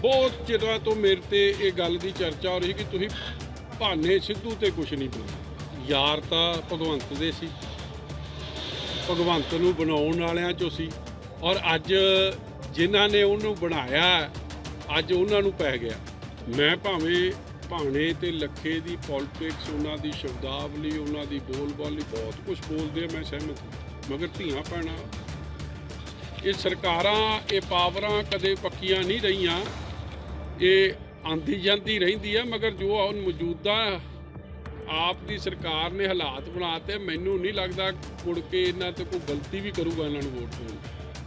ਬਹੁਤ ਚਿਰਾਂ ਤੋਂ ਮੇਰੇ ਤੇ ਇਹ ਗੱਲ ਦੀ ਚਰਚਾ ਹੋ ਰਹੀ ਕਿ ਤੁਸੀਂ ਭਾਨੇ ਸਿੱਧੂ ਤੇ ਕੁਝ ਨਹੀਂ ਬਣਾਇਆ ਯਾਰ ਤਾਂ ਭਗਵੰਤ ਦੇ ਸੀ। ਭਗਵੰਤ ਨੂੰ ਬਣਾਉਣ ਵਾਲਿਆਂ ਚੋਂ ਸੀ। ਔਰ ਅੱਜ ਜਿਨ੍ਹਾਂ ਨੇ ਉਹਨੂੰ ਬਣਾਇਆ, ਅੱਜ ਉਹਨਾਂ ਨੂੰ ਪੈ ਗਿਆ। ਮੈਂ ਭਾਵੇਂ ਭਾਣੇ ਤੇ ਲੱਖੇ ਦੀ ਪੋਲਿਟਿਕਸ ਉਹਨਾਂ ਦੀ ਸ਼ਬਦਾਵਲੀ, ਉਹਨਾਂ ਦੀ ਬੋਲਬਾਲੀ, ਬਹੁਤ ਕੁਝ ਬੋਲਦੇ ਆ, ਮੈਂ ਸਹਿਮਤ ਹਾਂ। ਮਗਰ ਧੀਆਂ ਭੈਣਾਂ, ਇਹ ਸਰਕਾਰਾਂ, ਇਹ ਪਾਵਰਾਂ ਕਦੇ ਪੱਕੀਆਂ ਨਹੀਂ ਰਹੀਆਂ। ਇਹ ਆਂਦੀ ਜਾਂਦੀ ਰਹਿੰਦੀ ਆ, ਮਗਰ ਜੋ ਹੁਣ ਮੌਜੂਦਾ ਆਪ ਦੀ ਸਰਕਾਰ ਨੇ ਹਾਲਾਤ ਬਣਾਤੇ, ਮੈਨੂੰ ਨਹੀਂ ਲੱਗਦਾ ਮੁੜ ਕੇ ਇਹਨਾਂ ਤੇ ਕੋਈ ਗਲਤੀ ਵੀ ਕਰੂਗਾ ਇਹਨਾਂ ਨੂੰ ਵੋਟ ਪਾਉਣ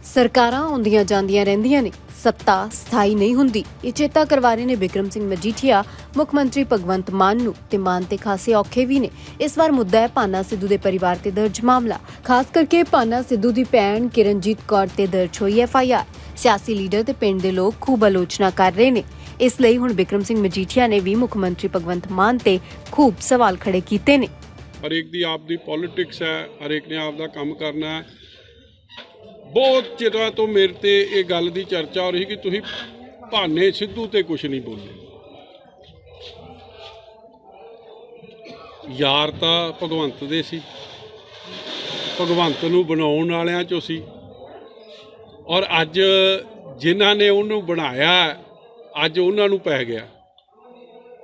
ਸਰਕਾਰਾਂ ਆਉਂਦੀਆਂ ਜਾਂਦੀਆਂ ਰਹਿੰਦੀਆਂ ਨੇ, ਸੱਤਾ ਸਥਾਈ ਨਹੀਂ ਹੁੰਦੀ। ਇਹ ਚੇਤਾ ਕਰਵਾ ਰਹੇ ਨੇ ਬਿਕਰਮ ਸਿੰਘ ਮਜੀਠੀਆ, ਮੁੱਖ ਮੰਤਰੀ ਭਗਵੰਤ ਮਾਨ ਨੂੰ, ਤੇ ਮਾਨ ਤੇ ਖਾਸੇ ਔਖੇ ਵੀ ਨੇ। ਇਸ ਵਾਰ ਮੁੱਦਾ ਹੈ ਪਾਨਾ ਸਿੱਧੂ ਦੇ ਪਰਿਵਾਰ ਤੇ ਦਰਜ ਮਾਮਲਾ। ਖਾਸ ਕਰਕੇ ਪਾਨਾ ਸਿੱਧੂ ਦੀ ਭੈਣ ਕਿਰਨਜੀਤ ਕੌਰ ਤੇ ਦਰਜ ਹੋਈ ਐਫ ਆਈ ਆਰ। ਸਿਆਸੀ ਲੀਡਰ ਤੇ ਪਿੰਡ ਦੇ ਲੋਕ ਖੂਬ ਆਲੋਚਨਾ ਕਰ ਰਹੇ ਨੇ। ਇਸ ਲਈ ਹੁਣ ਬਿਕਰਮ ਸਿੰਘ ਮਜੀਠੀਆ ਨੇ ਵੀ ਮੁੱਖ ਮੰਤਰੀ ਭਗਵੰਤ ਮਾਨ ਤੇ ਖੂਬ ਸਵਾਲ ਖੜੇ ਕੀਤੇ ਨੇ। ਹਰੇਕ ਦੀ ਆਪ ਦੀ ਪੋਲਿਟਿਕਸ ਹੈ, ਹਰੇਕ ਨੇ ਆਪ ਦਾ ਕੰਮ ਕਰਨਾ ਹੈ। ਬਹੁਤ ਚਿਰਾਂ ਤੋਂ ਮੇਰੇ ਤੇ ਇਹ ਗੱਲ ਦੀ ਚਰਚਾ ਹੋ ਰਹੀ ਕਿ ਤੁਸੀਂ ਭਾਨੇ ਸਿੱਧੂ ਤੇ ਕੁਝ ਨਹੀਂ ਬੋਲੇ ਯਾਰ ਤਾਂ ਭਗਵੰਤ ਦੇ ਸੀ। ਭਗਵੰਤ ਨੂੰ ਬਣਾਉਣ ਵਾਲਿਆਂ ਚੋਂ ਸੀ। ਔਰ ਅੱਜ ਜਿਨ੍ਹਾਂ ਨੇ ਉਹਨੂੰ ਬਣਾਇਆ ਅੱਜ ਉਹਨਾਂ ਨੂੰ ਪੈ ਗਿਆ।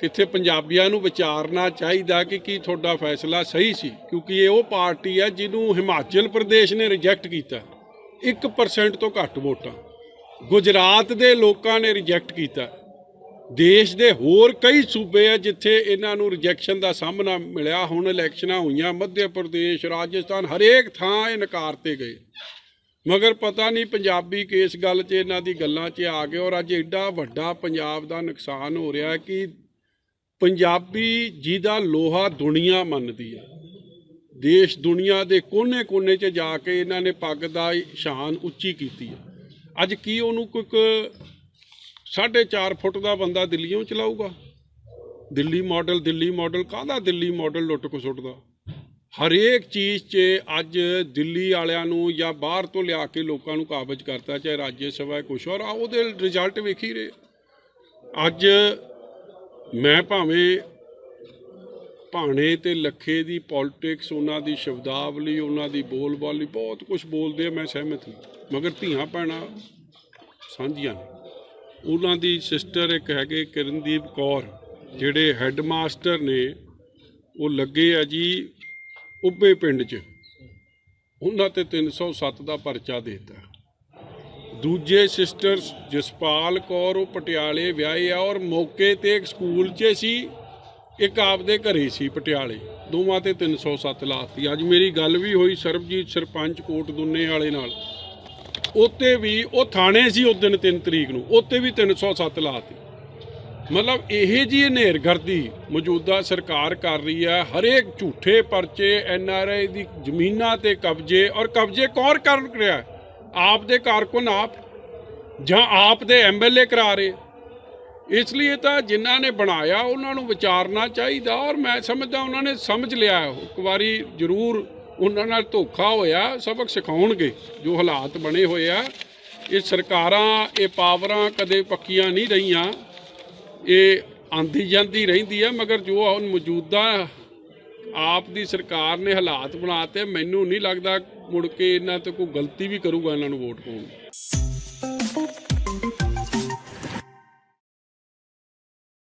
ਕਿੱਥੇ ਪੰਜਾਬੀਆਂ ਨੂੰ ਵਿਚਾਰਨਾ ਚਾਹੀਦਾ ਕਿ ਕੀ ਤੁਹਾਡਾ ਫੈਸਲਾ ਸਹੀ ਸੀ, ਕਿਉਂਕਿ ਇਹ ਉਹ ਪਾਰਟੀ ਹੈ ਜਿਹਨੂੰ ਹਿਮਾਚਲ ਪ੍ਰਦੇਸ਼ ਨੇ ਰਿਜੈਕਟ ਕੀਤਾ। 1% ਤੋਂ ਘੱਟ ਵੋਟਾਂ। ਗੁਜਰਾਤ ਦੇ ਲੋਕਾਂ ਨੇ ਰਿਜੈਕਟ ਕੀਤਾ। ਦੇਸ਼ ਦੇ ਹੋਰ ਕਈ ਸੂਬੇ ਆ ਜਿੱਥੇ ਇਹਨਾਂ ਨੂੰ ਰਿਜੈਕਸ਼ਨ ਦਾ ਸਾਹਮਣਾ ਮਿਲਿਆ। ਹੁਣ ਇਲੈਕਸ਼ਨਾਂ ਹੋਈਆਂ ਮੱਧ ਪ੍ਰਦੇਸ਼, ਰਾਜਸਥਾਨ ਹਰੇਕ ਥਾਂ ਇਹ ਨਕਾਰਤੇ ਗਏ। ਮਗਰ ਪਤਾ ਨਹੀਂ ਪੰਜਾਬੀ ਕਿਸ ਗੱਲ 'ਚ ਇਹਨਾਂ ਦੀ ਗੱਲਾਂ 'ਚ ਆ ਗਏ ਔਰ ਅੱਜ ਐਡਾ ਵੱਡਾ ਪੰਜਾਬ ਦਾ ਨੁਕਸਾਨ ਹੋ ਰਿਹਾ ਕਿ ਪੰਜਾਬੀ ਜਿਹਦਾ ਲੋਹਾ ਦੁਨੀਆ ਮੰਨਦੀ ਹੈ ਦੇਸ਼ ਦੁਨੀਆ ਦੇ ਕੋਨੇ-ਕੋਨੇ 'ਚ ਜਾ ਕੇ ਇਹਨਾਂ ਨੇ ਪੱਗ ਦਾ ਸ਼ਾਨ ਉੱਚੀ ਕੀਤੀ ਹੈ ਅੱਜ ਕੀ ਉਹਨੂੰ ਕੋਈ ਕ- ਸਾਢੇ 4 ਫੁੱਟ ਦਾ ਬੰਦਾ ਦਿੱਲੀੋਂ ਚਲਾਊਗਾ? ਦਿੱਲੀ ਮਾਡਲ ਦਿੱਲੀ ਮਾਡਲ ਕਾਹਦਾ ਦਿੱਲੀ ਮਾਡਲ ਲੁੱਟ ਕੋ ਸੁੱਟਦਾ ਹਰੇਕ ਚੀਜ਼ 'ਚ ਅੱਜ ਦਿੱਲੀ ਵਾਲਿਆਂ ਨੂੰ ਜਾਂ ਬਾਹਰ ਤੋਂ ਲਿਆ ਕੇ ਲੋਕਾਂ ਨੂੰ ਕਾਬਜ ਕਰਤਾ, ਚਾਹੇ ਰਾਜ ਸਭਾ ਕੁਛ ਔਰ ਆ ਉਹਦੇ ਰਿਜ਼ਲਟ ਵੇਖੀ ਰਹੇ। ਅੱਜ ਮੈਂ ਭਾਵੇਂ ਭਾਣੇ ਤੇ ਲੱਖੇ ਦੀ ਪੋਲਿਟਿਕਸ ਉਹਨਾਂ ਦੀ ਸ਼ਬਦਾਵਲੀ, ਉਹਨਾਂ ਦੀ ਬੋਲਬਾਲੀ, ਬਹੁਤ ਕੁਝ ਬੋਲਦੇ ਆ, ਮੈਂ ਸਹਿਮਤ ਹਾਂ। ਮਗਰ ਧੀਆਂ ਭੈਣਾਂ ਸਾਂਝੀਆਂ ਨੇ। ਉਹਨਾਂ ਦੀ ਸਿਸਟਰ ਇੱਕ ਹੈਗੇ ਕਿਰਨਦੀਪ ਕੌਰ, ਜਿਹੜੇ ਹੈੱਡਮਾਸਟਰ ਨੇ, ਉਹ ਲੱਗੇ ਆ ਜੀ ਉੱਬੇ ਪਿੰਡ 'ਚ। ਉਹਨਾਂ ਤੇ 307 ਦਾ ਪਰਚਾ ਦੇਤਾ। ਦੂਜੇ ਸਿਸਟਰ ਜਸਪਾਲ ਕੌਰ, ਉਹ ਪਟਿਆਲੇ ਵਿਆਹੇ ਆ ਔਰ ਮੌਕੇ ਤੇ ਇੱਕ ਸਕੂਲ 'ਚ ਸੀ। ਇੱਕ ਆਪਦੇ ਘਰੇ ਸੀ ਪਟਿਆਲੇ। ਦੋਵਾਂ ਤੇ 307 ਲਾਤੀ। ਅੱਜ ਮੇਰੀ ਗੱਲ ਵੀ ਹੋਈ ਸਰਬਜੀਤ ਸਰਪੰਚ ਕੋਟ ਦੁੰਨੇ ਵਾਲੇ ਨਾਲ। ਉੱਤੇ ਵੀ ਉਹ ਥਾਣੇ ਸੀ ਉਸ ਦਿਨ 3 ਤਰੀਕ ਨੂੰ। ਉੱਤੇ ਵੀ 307 ਲਾਤੀ। ਮਤਲਬ ਇਹ ਜੀ ਹਨੇਰਗਰਦੀ ਮੌਜੂਦਾ ਸਰਕਾਰ ਕਰ ਰਹੀ ਹੈ, ਹਰੇਕ ਝੂਠੇ ਪਰਚੇ, ਐਨ ਆਰ ਆਈ ਦੀ ਜ਼ਮੀਨਾਂ ਤੇ ਕਬਜ਼ੇ ਔਰ ਕਬਜ਼ੇ ਕੌਣ ਕਰ ਰਿਹਾ ਆਪ ਦੇ ਕਾਰਕੁਨ ਆਪ, ਜਾਂ ਆਪ ਦੇ ਐਮਐਲਏ ਕਰਾ ਰਹੇ। ਇਸ ਲਈ ਤਾਂ ਜਿਨ੍ਹਾਂ ਨੇ ਬਣਾਇਆ, ਉਹਨਾਂ ਨੂੰ ਵਿਚਾਰਨਾ ਚਾਹੀਦਾ ਔਰ ਮੈਂ ਸਮਝਦਾ ਉਹਨਾਂ ਨੇ ਸਮਝ ਲਿਆ ਇੱਕ ਵਾਰੀ ਜ਼ਰੂਰ ਉਹਨਾਂ ਨਾਲ ਧੋਖਾ ਹੋਇਆ, ਸਬਕ ਸਿਖਾਉਣਗੇ ਜੋ ਹਾਲਾਤ ਬਣੇ ਹੋਏ ਆ। ਇਹ ਸਰਕਾਰਾਂ, ਇਹ ਪਾਵਰਾਂ ਕਦੇ ਪੱਕੀਆਂ ਨਹੀਂ ਰਹੀਆਂ। ਇਹ ਆਂਦੀ ਜਾਂਦੀ ਰਹਿੰਦੀ ਆ, ਮਗਰ ਜੋ ਹੁਣ ਮੌਜੂਦਾ ਆਪ ਦੀ ਸਰਕਾਰ ਨੇ ਹਾਲਾਤ ਬਣਾਤੇ, ਮੈਨੂੰ ਨਹੀਂ ਲੱਗਦਾ ਮੁੜ ਕੇ ਇਹਨਾਂ ਤੇ ਕੋਈ ਗਲਤੀ ਵੀ ਕਰੂਗਾ ਇਹਨਾਂ ਨੂੰ ਵੋਟ ਪਾਉਣ